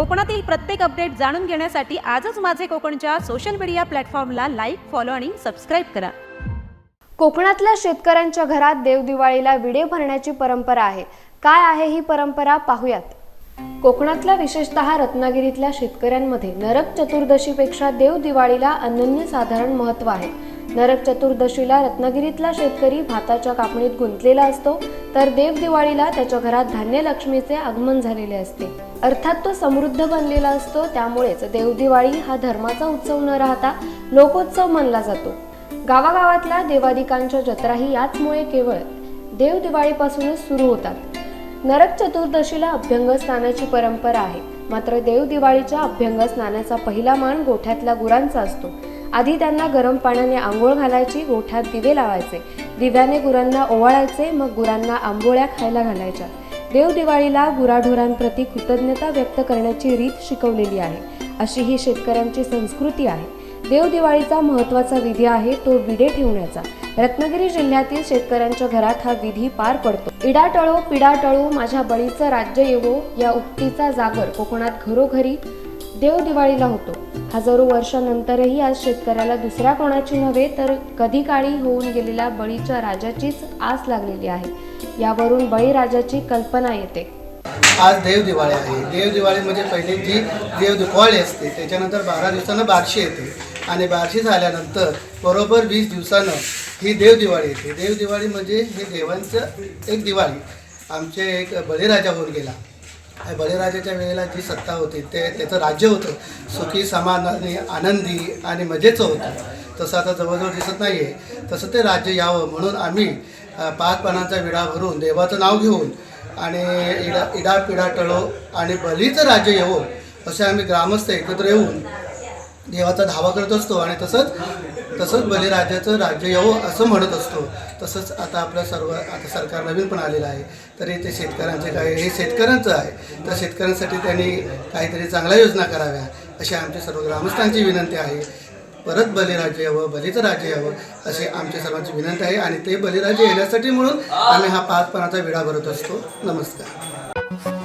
कोकणातील प्रत्येक अपडेट जाणून घेण्यासाठी आजच माझे कोकणच्या सोशल मीडिया प्लॅटफॉर्मला लाईक फॉलो आणि सबस्क्राईब करा. कोकणातल्या शेतकऱ्यांच्या घरात देवदिवाळीला विडे भरण्याची परंपरा आहे. काय आहे ही परंपरा पाहूयात. कोकणातल्या विशेषतः रत्नागिरीतल्या शेतकऱ्यांमध्ये नरक चतुर्दशीपेक्षा देव दिवाळीला अनन्यसाधारण महत्त्व आहे. नरक चतुर्दशीला रत्नागिरीतला शेतकरी भाताच्या कापणीत गुंतलेला असतो तर देव दिवाळीला त्याच्या घरात धान्य लक्ष्मीचे आगमन झालेले असते. अर्थात तो समृद्ध बनलेला असतो त्यामुळेच देवदिवाळी हा धर्माचा उत्सव न राहता लोकोत्सव मानला जातो. गावागावातल्या देवादिकांच्या जत्राही याचमुळे केवळ देव दिवाळीपासूनच सुरू होतात. नरक चतुर्दशीला अभ्यंग स्नानाची परंपरा आहे. मात्र देव दिवाळीच्या अभ्यंग स्नानाचा पहिला मान गोठ्यातल्या गुरांचा असतो. आधी त्यांना गरम पाण्याने आंघोळ घालायची गोठ्यात दिवे लावायचे. दिव्याने गुरांना ओवाळायचे मग गुरांना आंबोळ्या खायला घालायच्या. देवदिवाळीला गुराढोरांप्रती कृतज्ञता व्यक्त करण्याची रीत शिकवलेली आहे. अशी ही शेतकऱ्यांची संस्कृती आहे. देवदिवाळीचा महत्त्वाचा विधी आहे तो विडे ठेवण्याचा. रत्नागिरी जिल्ह्यातील शेतकऱ्यांच्या घरात हा विधी पार पडतो. इडाटळो पिडाटळो माझ्या बळीचं राज्य येवो या उक्तीचा जागर कोकणात घरोघरी देव दिवाळीला होतो. हजारो वर्षानंतरही आज शेतकऱ्याला दुसऱ्या कोणाची नव्हे तर कधी काळी होऊन गेलेल्या बळीच्या राजाचीच आस लागलेली आहे. यावरून बळीराजाची कल्पना येते. आज देव दिवाळी आहे. देव दिवाळी म्हणजे पहिले जी देव दिवाळी असते त्याच्यानंतर बारा दिवसानं बारशी येते. आणि बारशी झाल्यानंतर बरोबर वीस दिवसानं ही देव दिवाळी येते. देव दिवाळी म्हणजे हे देवांचं एक दिवाळी. आमचे एक बळीराजा होऊन गेला. बळीराजाच्या वेळेला जी सत्ता होती ते त्याचं राज्य होतं. सुखी समाधानी आनंदी आणि मजेचं होतं. तसं आता जवळजवळ दिसत नाही आहे तसं ते राज्य यावं म्हणून आम्ही पाच पानांचा विडा भरून देवाचं नाव घेऊन आणि इडा इडा पिडा टळो आणि बलीचं राज्य येवो असे आम्ही ग्रामस्थ एकत्र येऊन देवाचा धावा करत असतो आणि तसंच तसंच बलिराजाचं राज्य यावं असं म्हणत असतो. तसंच आता आपलं सर्व आता सरकार नवीन पण आलेलं आहे. तरी ते शेतकऱ्यांचे काय हे शेतकऱ्यांचं आहे. तर शेतकऱ्यांसाठी त्यांनी काहीतरी चांगल्या योजना कराव्या अशी आमची सर्व ग्रामस्थांची विनंती आहे. परत बलिराज्य यावं बलीचं राज्य यावं अशी आमची सर्वांची विनंती आहे. आणि ते बलिराज्य येण्यासाठी म्हणून आम्ही हा पाच पानाचा विडा भरत असतो. नमस्कार.